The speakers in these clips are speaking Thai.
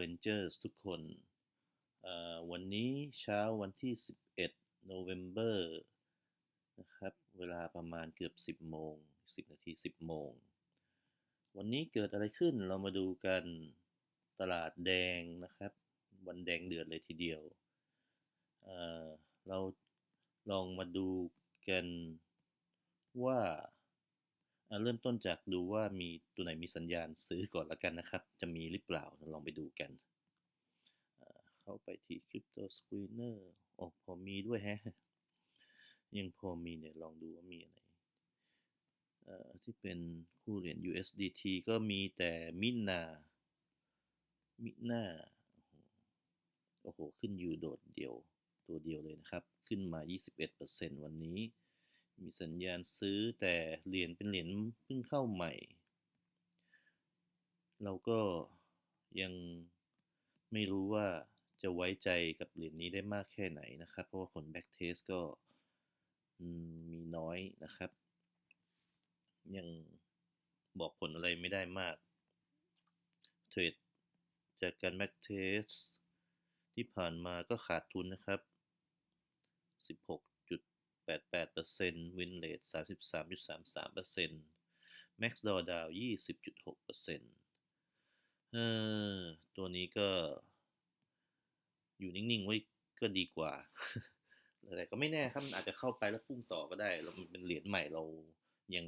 Rangers ทุกคน วันนี้เช้าวันที่ 11 November นะครับ เวลาประมาณเกือบ 10 โมง 10 นาที 10 โมง วันนี้เกิดอะไรขึ้นเรามาดูกันตลาดแดงนะครับ วันแดงเดือดเลยทีเดียวเเราลองมาดูกันว่า เริ่มต้นจากดูว่ามีตัวไหนมีสัญญาณซื้อก่อนละกันนะครับ จะมีหรือเปล่าลองไปดูกัน เข้าไปที่ Crypto Screener โอ้พอมีด้วยแฮะ ยังพอมีเนี่ย ลองดูว่ามีอะไรที่เป็นคู่เหรียญ USDT ก็มีแต่มินามินาโอ้โห ขึ้นอยู่โดดเดียว ตัวเดียวเลยนะครับ ขึ้นมา 21%วันนี้ มีสัญญาณซื้อแต่เหรียญเป็นเหรียญเพิ่งเข้าใหม่ เราก็ยังไม่รู้ว่าจะไว้ใจกับเหรียญนี้ได้มากแค่ไหนนะครับ เพราะว่าผลแบ็กเทสก็มีน้อยนะครับ ยังบอกผลอะไรไม่ได้มาก เทรดจากการแบ็กเทสที่ผ่านมาก็ขาดทุนนะครับ 16 88% win rate 33.33% max drawdown 20.6%เออตัวนี้ก็ อยู่นิ่ง ๆ ไว้ก็ดีกว่า แต่ก็ไม่แน่ครับมันอาจจะเข้าไปแล้วพุ่งต่อก็ได้เราเป็นเหรียญใหม่เรายัง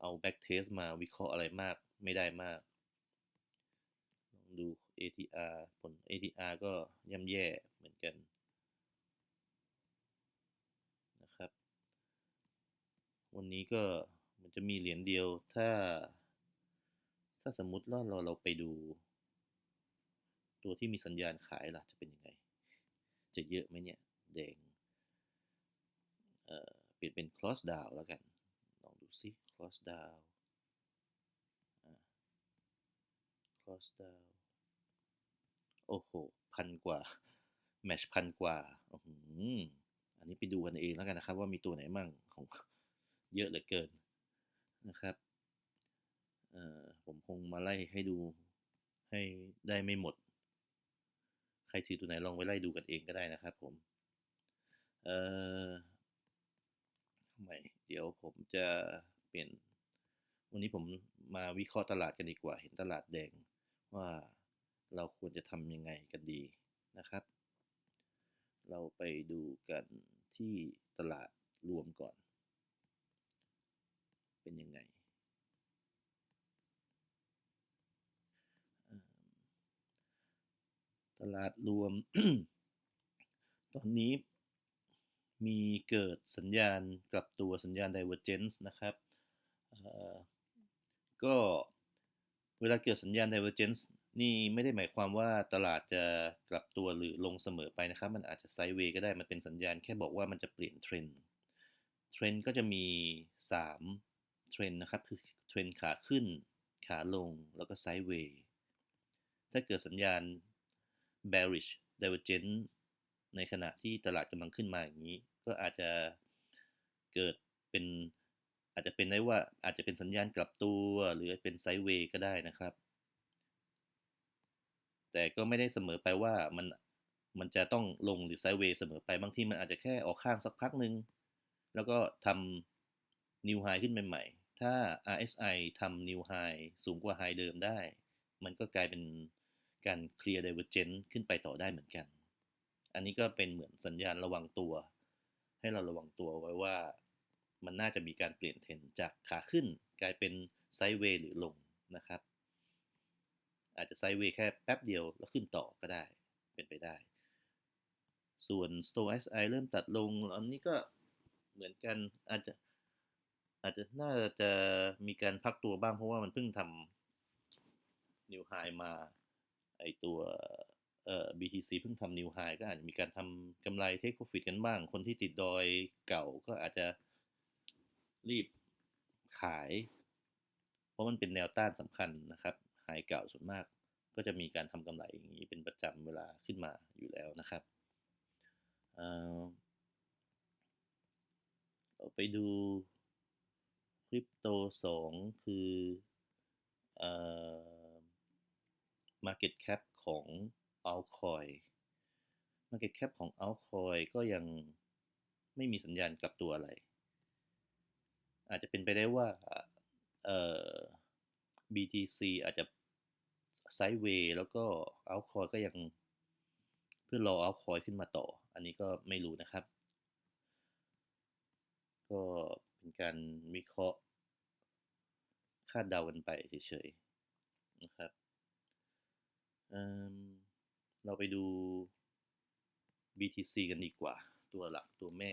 เอา back test มาวิเคราะห์อะไรมากไม่ได้มากลองดู ATR ผล ATR ก็ย่ำแย่เหมือนกัน วันนี้ก็มันจะมีเหรียญเดียว ถ้า ถ้าสมมุติว่าเราเราไปดู ตัวที่มีสัญญาณขายล่ะจะเป็นยังไง จะเยอะไหมเนี่ย แดง เอ่อ เปลี่ยนเป็น cross down แล้วกัน ลองดูซิ cross down cross down โอ้โห พันกว่า match พันกว่าอันนี้ไปดูกันเองแล้วกันนะครับ ว่ามีตัวไหนมั่งของ เยอะเหลือเกินนะครับผมคงมาไล่ให้ดูให้ได้ไม่หมด ใครถือตัวไหนลองไปไล่ดูกันเองก็ได้นะครับผม เอ่อใหม่เดี๋ยวผมจะเปลี่ยน วันนี้ผมมาวิเคราะห์ตลาดกันดีกว่า เห็นตลาดแดงว่าเราควรจะทำยังไงกันดีนะครับ เราไปดูกันที่ตลาดรวมก่อน เป็นยังไงตลาดรวม ตอนนี้มีเกิดสัญญาณกลับตัวสัญญาณ divergence นะครับ ก็เวลาเกิดสัญญาณ divergence นี่ไม่ได้หมายความว่าตลาดจะกลับตัวหรือลงเสมอไปนะครับ มันอาจจะไซด์เวย์ก็ได้ มันเป็นสัญญาณแค่บอกว่ามันจะเปลี่ยนเทรนด์ เทรนด์ก็จะมี 3 เทรนนะครับคือเทรนขาขึ้น ขาลงแล้วก็ไซด์เวย์ถ้าเกิดสัญญาณ bearish divergence ในขณะที่ตลาดกำลังขึ้นมาอย่างนี้ ก็อาจจะเกิดเป็นอาจจะเป็นได้ว่าอาจจะเป็นสัญญาณกลับตัวหรือเป็นไซด์เวย์ก็ได้นะครับ แต่ก็ไม่ได้เสมอไปว่ามันมันจะต้องลงหรือไซด์เวย์เสมอไปบางทีมันอาจจะแค่ออกข้างสักพักหนึ่งแล้วก็ทำนิวไฮขึ้นใหม่ ถ้า RSI ทำ new high สูงกว่า high เดิมได้ มันก็กลายเป็นการ clear divergence ขึ้นไปต่อได้เหมือนกัน อันนี้ก็เป็นเหมือนสัญญาณระวังตัว ให้เราระวังตัวไว้ว่า มันน่าจะมีการเปลี่ยนเทรนจากขาขึ้นกลายเป็นไซด์เวย์หรือลงนะครับ อาจจะไซด์เวย์แค่แป๊บเดียวแล้วขึ้นต่อก็ได้เป็นไปได้ ส่วน Store SI เริ่มตัดลงอันนี้ก็เหมือนกันอาจจะ อาจจะน่าจะมีการพักตัวบ้างเพราะว่ามันเพิ่งทำนิวไฮมาไอตัวเอ่อ BTC เพิ่งทำนิวไฮก็อาจจะมีการทำกำไรเทคโปรฟิตกันบ้าง คนที่ติดดอยเก่าก็อาจจะรีบขาย เพราะมันเป็นแนวต้านสำคัญนะครับไฮเก่าส่วนมาก ก็จะมีการทำกำไรอย่างนี้เป็นประจำเวลาขึ้นมาอยู่แล้วนะครับเราไปดู คริปโตสองคืออ Market Cap ของ Altcoin Market Cap ของ Altcoin ก็ยังไม่มีสัญญาณกลับตัวอะไร อาจจะเป็นไปได้ว่าเอ่อ BTC อาจจะไซด์เวย์แล้วก็ Altcoin ก็ยังเพื่อรอ Altcoin ขึ้นมาต่อ อันนี้ก็ไม่รู้นะครับ ก็ เป็นการวิเคราะห์คาดเดากันไปเฉยๆนะครับเเราไปดู BTC กันดีกว่า ตัวหลักตัวแม่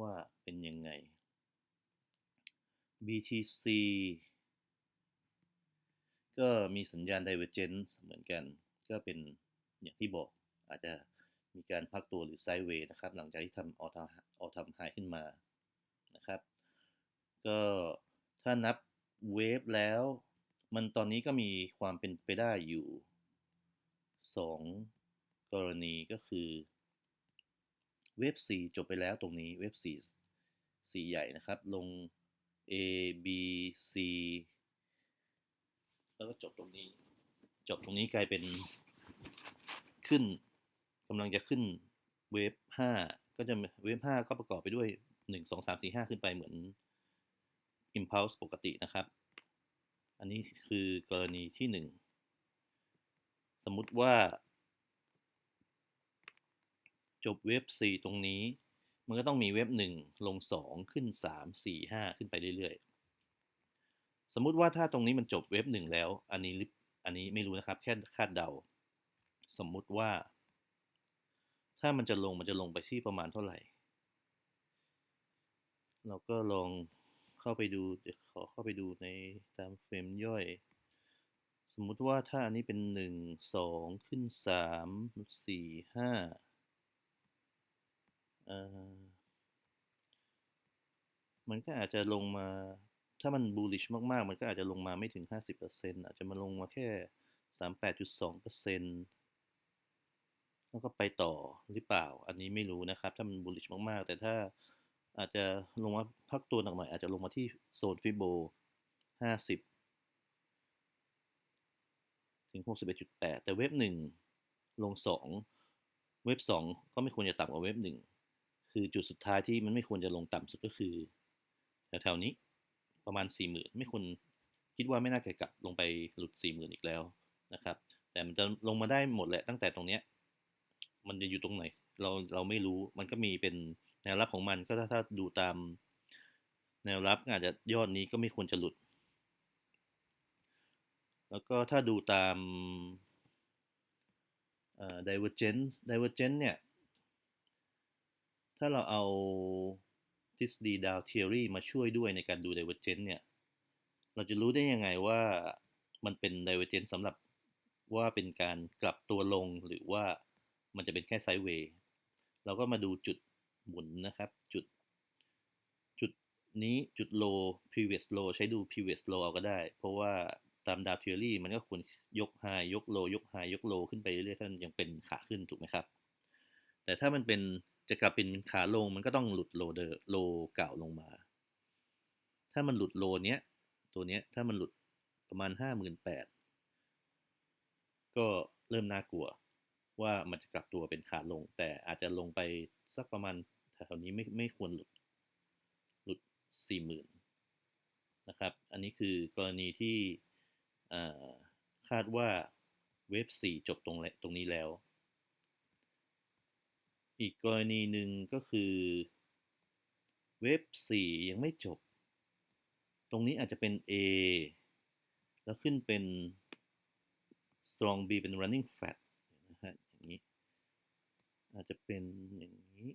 ว่าเป็นยังไง BTC ก็มีสัญญาณ Divergence เหมือนกัน ก็เป็นอย่างที่บอกอาจจะ มีการพักตัวหรือไซด์เวย์นะครับ หลังจากที่ทำออทออทำไฮขึ้นมานะครับ ก็ถ้านับเวฟแล้ว มันตอนนี้ก็มีความเป็นไปได้อยู่ 2 กรณีก็คือเวฟ4จบไปแล้วตรงนี้เวฟ4 4 ใหญ่นะครับ ลง A B C แล้วก็จบตรงนี้ จบตรงนี้กลายเป็นขึ้น กำลังจะขึ้นเวฟ5ก็จะเวฟ5ก็ประกอบไปด้วย1 2 3 4 5ขึ้นไปเหมือน impulse ปกตินะครับ อันนี้คือกรณีที่1สมมุติว่า จบเว็บ4ตรงนี้ มันก็ต้องมีเว็บ1ลง2ขึ้น3 4 5ขึ้นไปเรื่อยๆ สมมุติว่าถ้าตรงนี้มันจบเว็บ1แล้ว อันนี้อันนี้ไม่รู้นะครับ แค่คาดเดา สมมุติว่า ถ้ามันจะลงมันจะลงไปที่ประมาณเท่าไหร่ เราก็ลองเข้าไปดูเดี๋ยวขอเข้าไปดูในตามเฟรมย่อย สมมุติว่าถ้าอันนี้เป็นหนึ่งสองขึ้นสามสี่ห้ามันก็อาจจะลงมาถ้ามัน bullish มาก ๆ มันก็อาจจะลงมาไม่ถึง 50%อาจจะมาลงมาแค่ 38.2% แล้วก็ไปต่อหรือเปล่า อันนี้ไม่รู้นะครับ ถ้ามัน bullish มากๆ แต่ถ้าอาจจะลงมาพักตัวหนักหน่อยอาจจะลงมาที่โซนฟิโบห้าสิบถึงหกสิบเอ็ดจุดแปดแต่เว็บหนึ่งลงสองเว็บสองก็ไม่ควรจะต่ำกว่าเว็บหนึ่งคือจุดสุดท้ายที่มันไม่ควรจะลงต่ำสุดก็คือแถวๆนี้ประมาณสี่หมื่นไม่ควรคิดว่าไม่น่าจะกลับลงไปหลุดสี่หมื่นอีกแล้วนะครับ แต่มันจะลงมาได้หมดแหละตั้งแต่ตรงเนี้ย มันจะอยู่ตรงไหน เราเราไม่รู้มันก็มีเป็นแนวรับของมันก็ถ้าถ้าดูตาม แนวรับอาจจะยอดนี้ก็ไม่ควรจะหลุด แล้วก็ถ้าดูตาม divergence divergence เนี่ย ถ้าเราเอาทฤษฎีดาวเทอรี่มาช่วยด้วยในการดู divergence เนี่ย เราจะรู้ได้ยังไงว่ามันเป็น divergence สำหรับว่าเป็นการกลับตัวลงหรือว่า มันจะเป็นแค่ไซด์เวย์เราก็มาดูจุดหมุนนะครับ จุด จุดนี้จุด low previous low ใช้ดู previous low เอาก็ได้ เพราะว่าตามดาวเทอรี่มันก็ควรยก high ยก low ยก high ยก low ขึ้นไปเรื่อยๆถ้ามันยังเป็นขาขึ้นถูกไหมครับ แต่ถ้ามันเป็นจะกลับเป็นขาลงมันก็ต้องหลุดโลเดอร์โลเก่าลงมา ถ้ามันหลุดโลเนี้ยตัวเนี้ยถ้ามันหลุดประมาณห้าหมื่นแปดก็เริ่มน่ากลัว ว่ามันจะกลับตัวเป็นขาลง แต่อาจจะลงไปสักประมาณแถวนี้ไม่ไม่ควรหลุดหลุดสี่หมื่นนะครับ อันนี้คือกรณีที่คาดว่าเว็บสี่จบตรงตรงนี้แล้ว อีกกรณีหนึ่งก็คือเว็บสี่ยังไม่จบ ตรงนี้อาจจะเป็น A แล้วขึ้นเป็น strong B เป็น running flat นะฮะอย่างนี้ อาจจะเป็นอย่างนี้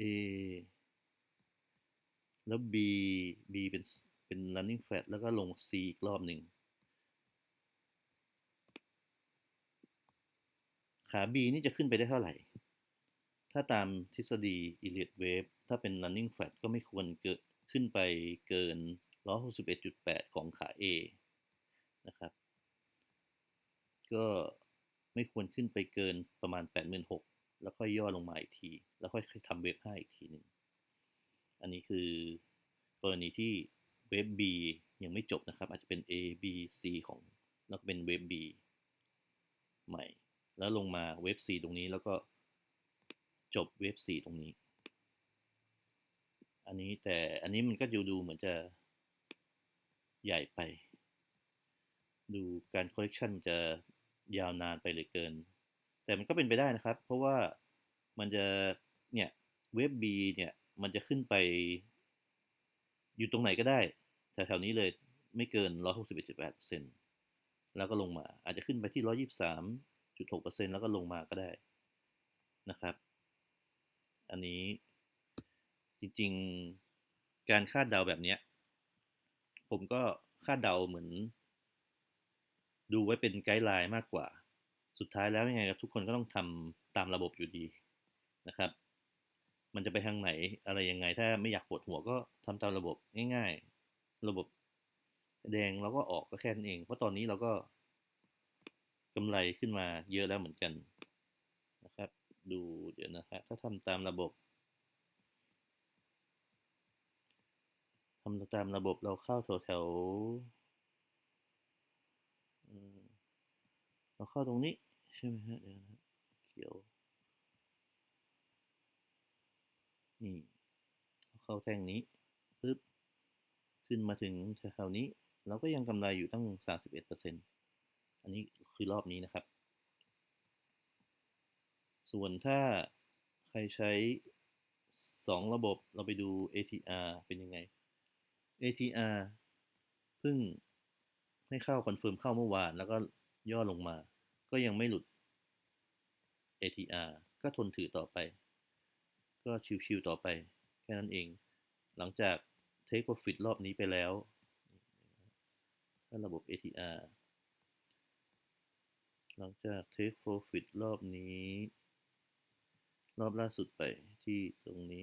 A แล้ว B B เป็นเป็น running flat แล้วก็ลง C อีกรอบหนึ่ง ขา B นี่จะขึ้นไปได้เท่าไหร่ ถ้าตามทฤษฎี Elliott Wave ถ้าเป็น running flat ก็ไม่ควรเกิดขึ้นไปเกิน 161.8 ของขา A นะครับ ก็ไม่ควรขึ้นไปเกินประมาณ 86,000แล้วค่อยย่อลงมาอีกที แล้วค่อยทำเวฟ5อีกทีหนึ่ง อันนี้คือกรณีที่เว็บ B ยังไม่จบนะครับ อาจจะเป็น A B C ของ แล้วก็เป็นเว็บ B ใหม่ แล้วลงมาเว็บ C ตรงนี้แล้วก็จบเว็บ C ตรงนี้ อันนี้แต่อันนี้มันก็ดูดูเหมือนจะใหญ่ไป ดูการ collection จะ ยาวนานไปเหลือเกิน แต่มันก็เป็นไปได้นะครับ เพราะว่ามันจะเนี่ยเว็บ B เนี่ยมันจะขึ้นไป อยู่ตรงไหนก็ได้แถวๆนี้เลยไม่เกิน 161.8%แล้วก็ลงมา อาจจะขึ้นไปที่ 123.6%แล้วก็ลงมาก็ได้นะครับ อันนี้จริงๆ การคาดเดาแบบเนี้ยผมก็คาดเดาเหมือน ดูไว้เป็นไกด์ไลน์มากกว่า สุดท้ายแล้วยังไงทุกคนก็ต้องทำตามระบบอยู่ดีนะครับ มันจะไปทางไหนอะไรยังไง ถ้าไม่อยากปวดหัวก็ทำตามระบบง่ายๆ ระบบแดงเราก็ออกก็แค่นั้นเอง เพราะตอนนี้เราก็กำไรขึ้นมาเยอะแล้วเหมือนกันนะครับ ดูเดี๋ยวนะฮะถ้าทำตามระบบทำตามระบบเราเข้าแถวแถว เราเข้าตรงนี้ ใช่ไหมฮะเดี๋ยวนะเขียว นี่เข้าแท่งนี้ปึ๊บขึ้นมาถึงแถวนี้ เราก็ยังกำไรอยู่ตั้ง 31%อันนี้คือรอบนี้นะครับ ส่วนถ้าใครใช้ 2 ระบบเราไปดู ATR เป็นยังไง ATR เพิ่ง ให้เข้าคอนเฟิร์มเข้าเมื่อวาน แล้วก็ย่อลงมา ก็ยังไม่หลุด ATR ก็ทนถือต่อไป ก็ชิวๆต่อไป แค่นั้นเอง หลังจาก take profit รอบนี้ไปแล้วถ้าระบบ ATR หลังจาก take profit รอบนี้ รอบล่าสุดไปที่ตรงนี้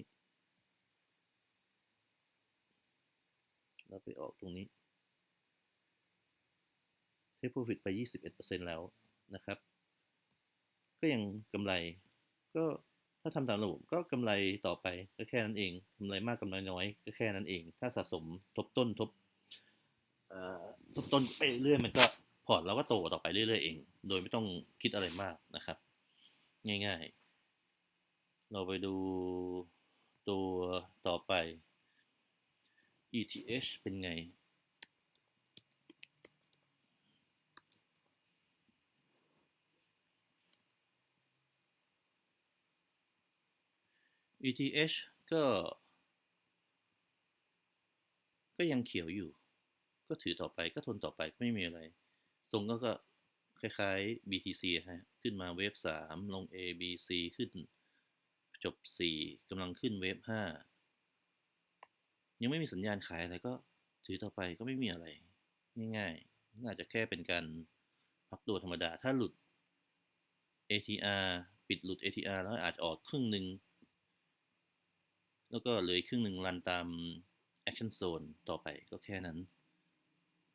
แล้วไปออกตรงนี้ take profit ไป 21%แล้วนะครับ ก็ยังกำไร ก็ถ้าทำตามระบบก็กำไรต่อไปก็แค่นั้นเองกำไรมากกำไรน้อยก็แค่นั้นเอง ถ้าสะสมทบต้นทบทบต้นไปเรื่อยมันก็พอร์ตเราก็โตต่อไปเรื่อยๆเอง โดยไม่ต้องคิดอะไรมากนะครับ ง่ายๆ เราไปดูตัวต่อไป ETH เป็นไง ETH ก็ ก็ยังเขียวอยู่ ก็ถือต่อไปก็ทนต่อไปไม่มีอะไร ทรงก็ก็คล้ายๆ BTC ฮะ ขึ้นมาเวฟ3 ลง A B C ขึ้น จบ 4กำลังขึ้นเวฟ5ยังไม่มีสัญญาณขายอะไรก็ถือต่อไปก็ไม่มีอะไร ง่ายๆ น่าจะแค่เป็นการพักตัวธรรมดา ถ้าหลุด ATR ปิดหลุด ATR แล้วอาจจะออกครึ่งหนึ่ง แล้วก็เหลือครึ่งหนึ่งรันตาม action zone ต่อไปก็แค่นั้น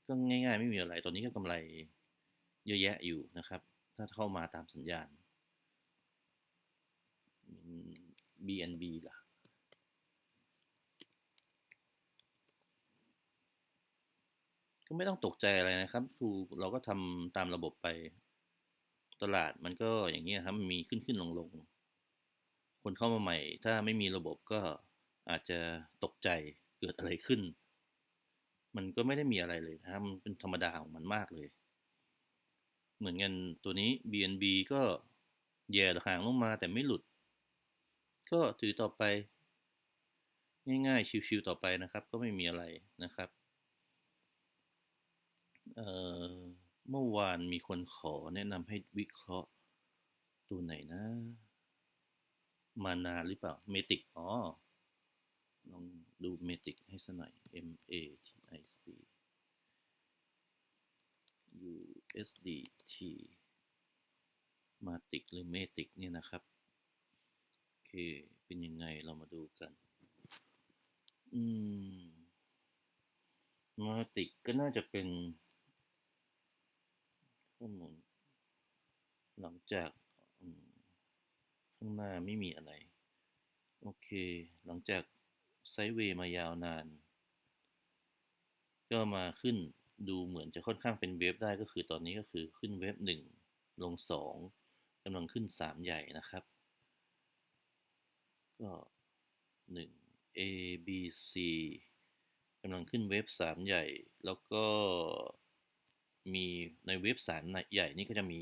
ก็ง่ายๆไม่มีอะไร ตอนนี้ก็กำไรเยอะแยะอยู่นะครับ ถ้าเข้ามาตามสัญญาณ BNB ล่ะ ก็ไม่ต้องตกใจอะไรนะครับทูเราก็ทำตามระบบไป ตลาดมันก็อย่างนี้ครับ มีขึ้นขึ้นลงลง คนเข้ามาใหม่ ถ้าไม่มีระบบก็อาจจะตกใจเกิดอะไรขึ้น มันก็ไม่ได้มีอะไรเลยนะมันเป็นธรรมดาของมันมากเลย เหมือนกันตัวนี้ BNB ก็แย่ห่างลงมาแต่ไม่หลุด ก็ถือต่อไป ง่ายๆ ชิวๆต่อไปนะครับ ก็ไม่มีอะไรนะครับเเมื่อวานมีคนขอแนะนำให้วิเคราะห์ตัวไหนนะ มานาหรือเปล่า เมติก อ๋อ ลองดูเมติกให้สหน่อย M A T I C U S D T มาติกหรือเมติกเนี่ยนะครับ โอเค เป็นยังไงเรามาดูกัน อืม มาติกก็น่าจะเป็นข้อมูลหลังจาก ข้างหน้าไม่มีอะไร โอเค หลังจากไซเวย์มายาวนาน ก็มาขึ้นดูเหมือนจะค่อนข้างเป็นเวฟได้ก็คือตอนนี้ก็คือขึ้นเวฟหนึ่งลงสองกำลังขึ้นสามใหญ่นะครับ ก็หนึ่ง A B C กำลังขึ้นเวฟสามใหญ่ แล้วก็มีในเวฟสามใหญ่นี่ก็จะมี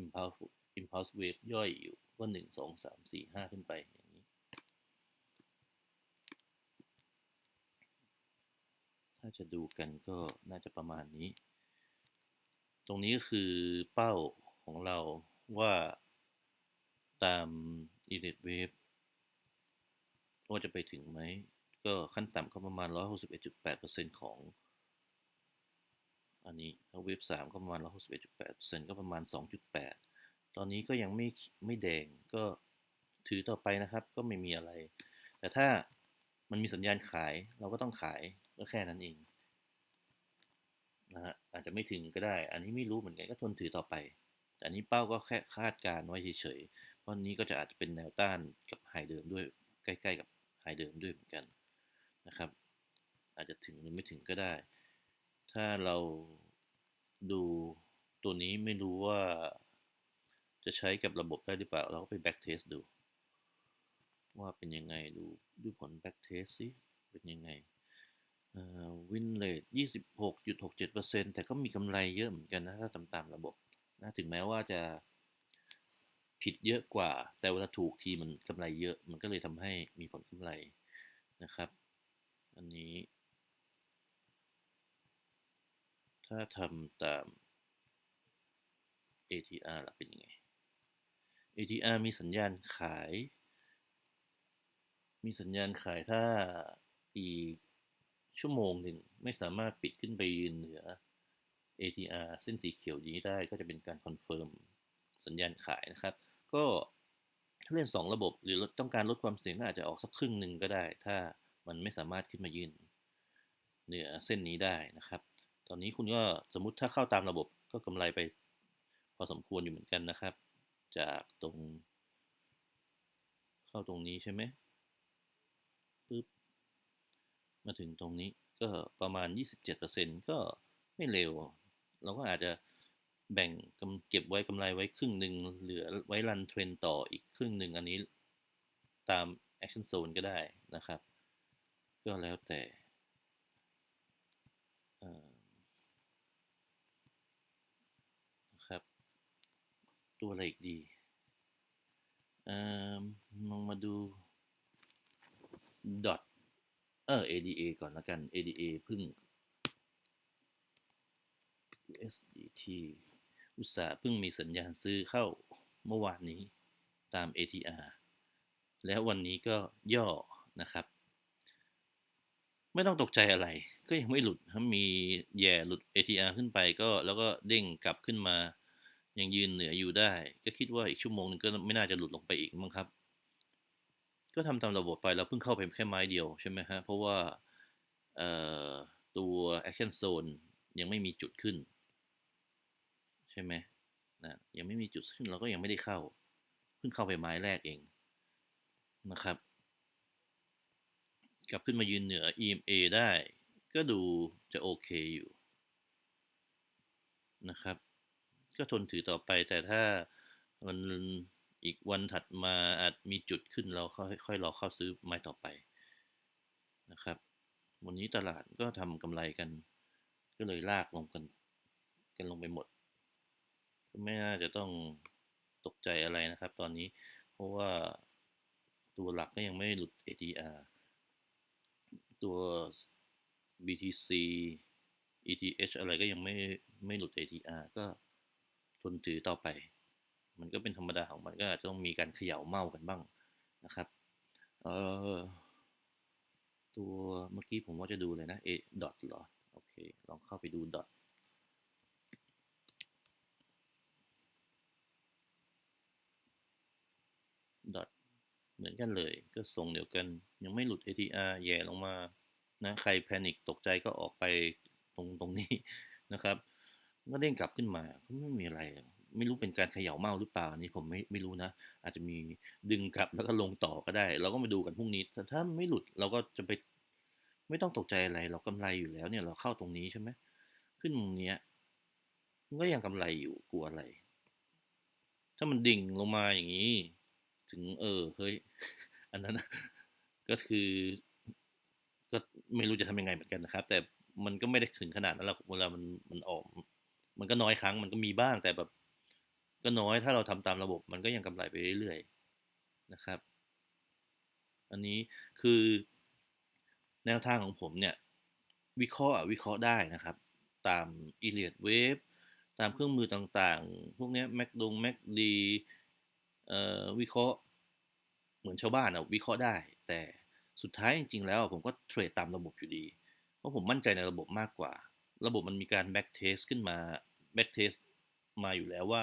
impulse impulse wave ย่อยอยู่ ก็หนึ่งสองสามสี่ห้าขึ้นไปอย่างนี้ ถ้าจะดูกันก็น่าจะประมาณนี้ ตรงนี้ก็คือเป้าของเราว่าตาม e l i t wave ว่าจะไปถึงไหม ก็ขั้นต่ำก็ประมาณ 161.8%ของ อันนี้ถ้าเวฟสามก็ประมาณ 161.8%ก็ประมาณ 2.8 ตอนนี้ก็ยังไม่ไม่แดงก็ถือต่อไปนะครับก็ไม่มีอะไร แต่ถ้ามันมีสัญญาณขายเราก็ต้องขายก็แค่นั้นเองนะฮะอาจจะไม่ถึงก็ได้ อันนี้ไม่รู้เหมือนกันก็ทนถือต่อไป แต่อันนี้เป้าก็แค่คาดการไว้เฉยๆเพราะนี้ก็จะอาจจะเป็นแนวต้านกับไฮเดิมด้วยใกล้ๆกับไฮเดิมด้วยเหมือนกันนะครับ อาจจะถึงหรือไม่ถึงก็ได้ ถ้าเราดูตัวนี้ไม่รู้ว่า จะใช้กับระบบได้หรือเปล่า เราก็ไป back test ดู ว่าเป็นยังไงดูดูผล back test สิ เป็นยังไงวินเลทยี่สิบหกจุดหกเจ็ดเปอร์เซ็นแต่ก็มีกำไรเยอะเหมือนกันนะ ถ้าตามตามระบบนะถึงแม้ว่าจะผิดเยอะกว่า แต่เวลาถูกทีมันกำไรเยอะ มันก็เลยทำให้มีผลกำไรนะครับ อันนี้ ถ้าทำตาม ATR ล่ะเป็นยังไง ATR มีสัญญาณขาย มีสัญญาณขายถ้าอีกชั่วโมงหนึ่งไม่สามารถปิดขึ้นไปยืนเหนือ ATR เส้นสีเขียวนี้ได้ก็จะเป็นการคอนเฟิร์มสัญญาณขายนะครับ ก็ถ้าเล่น 2 ระบบหรือต้องการลดความเสี่ยงก็อาจจะออกสักครึ่งหนึ่งก็ได้ ถ้ามันไม่สามารถขึ้นมายืนเหนือเส้นนี้ได้นะครับ ตอนนี้คุณก็สมมติถ้าเข้าตามระบบก็กำไรไปพอสมควรอยู่เหมือนกันนะครับ จากตรง เข้าตรงนี้ใช่ไหมปึ๊บมาถึงตรงนี้ก็ประมาณ 27%ก็ไม่เร็ว เราก็อาจจะแบ่งเก็บไว้กำไรไว้ครึ่งหนึ่งเหลือไว้รันเทรนต่ออีกครึ่งหนึ่งอันนี้ตาม Action Zone ก็ได้นะครับ ก็แล้วแต่นะครับ ตัวอะไรอีกดีลองมาดูดอทเออ ADA ก่อนละกัน ADA พึ่ง USDT อุตสาห์เพิ่งมีสัญญาณซื้อเข้าเมื่อวานนี้ตาม ATR แล้ววันนี้ก็ย่อนะครับ ไม่ต้องตกใจอะไร ก็ยังไม่หลุดถ้ามีแย่หลุด ATR ขึ้นไปก็แล้วก็เด้งกลับขึ้นมา ยังยืนเหนืออยู่ได้ ก็คิดว่าอีกชั่วโมงนึงก็ไม่น่าจะหลุดลงไปอีกมั้งครับ ก็ทำตามระบบไปแล้วเพิ่งเข้าไปแค่ไม้เดียวใช่ไหมฮะ เพราะว่าตัว action zone ยังไม่มีจุดขึ้น ใช่ไหมนะยังไม่มีจุดขึ้นเราก็ยังไม่ได้เข้า เพิ่งเข้าไปไม้แรกเองนะครับ กลับขึ้นมายืนเหนือ EMA ได้ ก็ดูจะโอเคอยู่นะครับ ก็ทนถือต่อไป แต่ถ้ามันอีกวันถัดมาอาจมีจุดขึ้นเราค่อยๆรอเข้าซื้อไม้ต่อไปนะครับ วันนี้ตลาดก็ทำกำไรกัน ก็เลยลากลงกัน กันลงไปหมดไม่น่าจะต้องตกใจอะไรนะครับ ตอนนี้เพราะว่าตัวหลักก็ยังไม่หลุด ATR ตัว BTC ETH อะไรก็ยังไม่ไม่หลุด ATR ก็ ทนถือต่อไป มันก็เป็นธรรมดาของมันก็อาจจะต้องมีการเขย่าเมากันบ้างนะครับ เออตัวเมื่อกี้ผมว่าจะดูเลยนะ A ดอทเหรอ โอเค ลองเข้าไปดูดอทดอทเหมือนกันเลย ก็ทรงเดียวกัน ยังไม่หลุด ATR แย่ลงมานะ ใครแพนิคตกใจก็ออกไปตรงตรงนี้นะครับ ก็เด้งกลับขึ้นมาก็ไม่มีอะไร ไม่รู้เป็นการเขย่าเมาหรือเปล่าอันนี้ผมไม่ไม่รู้นะ อาจจะมีดึงกลับแล้วก็ลงต่อก็ได้ เราก็มาดูกันพรุ่งนี้แต่ถ้าไม่หลุดเราก็จะไป ไม่ต้องตกใจอะไร เรากำไรอยู่แล้วเนี่ยเราเข้าตรงนี้ใช่ไหมขึ้นตรงเนี้ยมันก็ยังกำไรอยู่กลัวอะไร ถ้ามันดิ่งลงมาอย่างนี้ ถึงเออเฮ้ยอันนั้นก็คือก็ไม่รู้จะทำยังไงเหมือนกันนะครับ แต่มันก็ไม่ได้ถึงขนาดนั้นหรอกเวลามันมันออก มันก็น้อยครั้งมันก็มีบ้างแต่แบบ ก็น้อยถ้าเราทำตามระบบ มันก็ยังกำไรไปเรื่อยๆนะครับ อันนี้คือแนวทางของผมเนี่ย วิเคราะห์วิเคราะห์ได้นะครับ ตาม e l i o t Wave ตามเครื่องมือต่างๆ พวกนี้ย Mac ดง Mac D เอ่อวิเคราะห์เหมือนชาวบ้านอะวิเคราะห์ได้ แต่สุดท้ายจริงๆแล้วผมก็เทรดตามระบบอยู่ดี เพราะผมมั่นใจในระบบมากกว่า ระบบมันมีการ back test ขึ้นมา back test มาอยู่แล้วว่า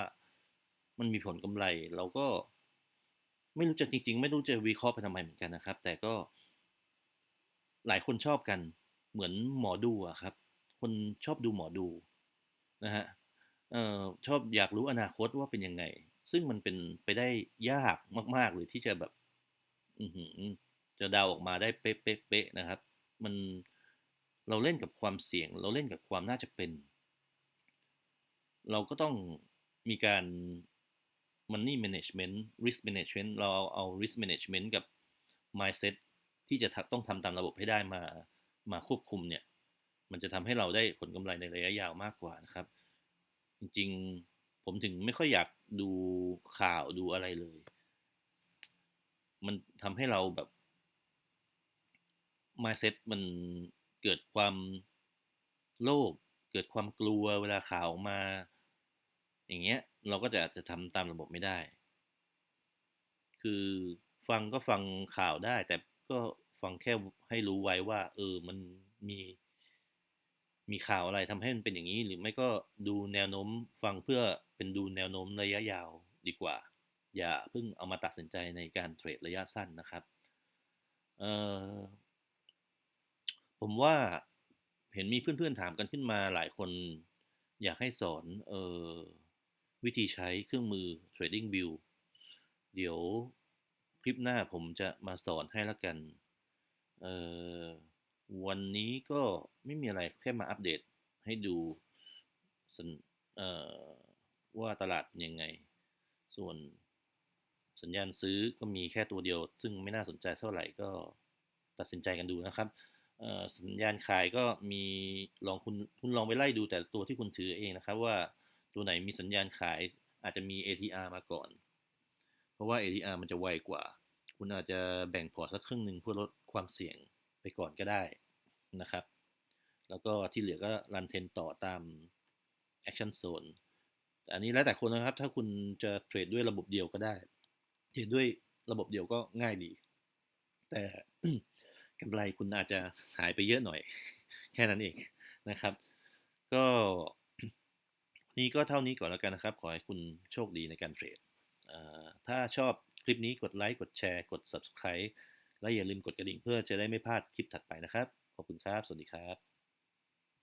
มันมีผลกำไร เราก็ไม่รู้จะจริง ๆ ไม่รู้จะวิเคราะห์ไปทำไมเหมือนกันนะครับ แต่ก็หลายคนชอบกันเหมือนหมอดูอะครับ คนชอบดูหมอดูนะฮะเอ่อชอบอยากรู้อนาคตว่าเป็นยังไง ซึ่งมันเป็นไปได้ยากมาก ๆ เลยที่จะแบบอืจะเดาออกมาได้เป๊ะๆนะครับ มัน เราเล่นกับความเสี่ยง เราเล่นกับความน่าจะเป็น เราก็ต้องมีการ money management risk management เราเอาเอา risk management กับ mindset ที่จะต้องทำตามระบบให้ได้มามาควบคุมเนี่ย มันจะทำให้เราได้ผลกำไรในระยะยาวมากกว่านะครับ จริงๆ ผมถึงไม่ค่อยอยากดูข่าวดูอะไรเลย มันทำให้เราแบบ mindset มัน เกิดความโลภเกิดความกลัวเวลาข่าวออกมา อย่างเงี้ยเราก็จะจะทำตามระบบไม่ได้ คือฟังก็ฟังข่าวได้ แต่ก็ฟังแค่ให้รู้ไว้ว่า เออมันมีมีข่าวอะไรทำให้มันเป็นอย่างนี้ หรือไม่ก็ดูแนวโน้มฟังเพื่อเป็นดูแนวโน้มระยะยาวดีกว่า อย่าเพิ่งเอามาตัดสินใจในการเทรดระยะสั้นนะครับ เอ่อ ผมว่าเห็นมีเพื่อนๆถามกันขึ้นมาหลายคนอยากให้สอนเออวิธีใช้เครื่องมือ Trading View เดี๋ยวคลิปหน้าผมจะมาสอนให้ละกันเออวันนี้ก็ไม่มีอะไรแค่มาอัปเดตให้ดูเอ่อว่าตลาดเป็นยังไง ส่วนสัญญาณซื้อก็มีแค่ตัวเดียว ซึ่งไม่น่าสนใจเท่าไหร่ก็ตัดสินใจกันดูนะครับ สัญญาณขายก็มีลองคุณคุณลองไปไล่ดูแต่ตัวที่คุณถือเองนะครับว่าตัวไหนมีสัญญาณขายอาจจะมี ATR มาก่อน เพราะว่า ATR มันจะไวกว่า คุณอาจจะแบ่งพอร์ตสักครึ่งหนึ่งเพื่อลดความเสี่ยงไปก่อนก็ได้นะครับ แล้วก็ที่เหลือก็รันเทนต่อตาม Action Zone แต่อันนี้แล้วแต่คนนะครับ ถ้าคุณจะเทรดด้วยระบบเดียวก็ได้ เทรดด้วยระบบเดียวก็ง่ายดี แต่ กำไรคุณอาจจะหายไปเยอะหน่อย แค่นั้นเองนะครับ ก็นี่ก็เท่านี้ก่อนแล้วกันนะครับ ขอให้คุณโชคดีในการเทรดถ้าชอบคลิปนี้กดไลค์ กดแชร์ กด Subscribe และอย่าลืมกดกระดิ่งเพื่อจะได้ไม่พลาดคลิปถัดไปนะครับ ขอบคุณครับ สวัสดีครับ